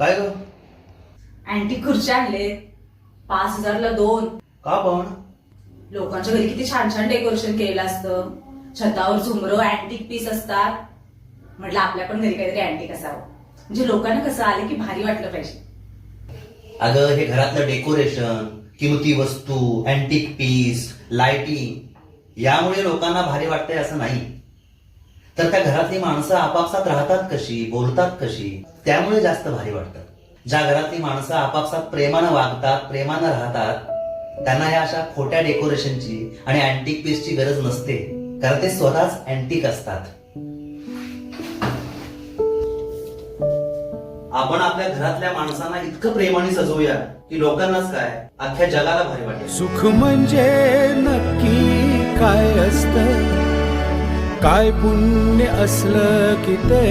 काय ग? अँटिक खुर्च्या आणले. पाच हजारला दोन. का पण लोकांच्या घरी किती छान छान डेकोरेशन केलेलं असतं. छतावर झुमरं अँटिक पीस असतात. म्हटलं आपल्या पण घरी काहीतरी अँटिक असावं. म्हणजे लोकांना कसं आलं की भारी वाटलं पाहिजे. अगं हे घरातलं डेकोरेशन किमती वस्तू अँटिक पीस लाइटिंग यामुळे लोकांना भारी वाटतंय असं नाही. तर त्या घरातली माणसं आपापसात राहतात कशी बोलतात कशी त्यामुळे जास्त भारी वाटतात ज्या घरातली माणसं आपापसात प्रेमानं वागतात प्रेमानं राहतात त्यांना ह्या अशा खोट्या डेकोरेशनची आणि अँटिक पीसची गरज नसते. कारण ते स्वतःच अँटिक असतात. आपण आपल्या घरातल्या माणसांना इतकं प्रेमाने सजवूया की लोकांनाच काय अख्ख्या जगाला भारी वाटेल. सुख म्हणजे नक्की काय असतं? काय पुण्य असलं की ते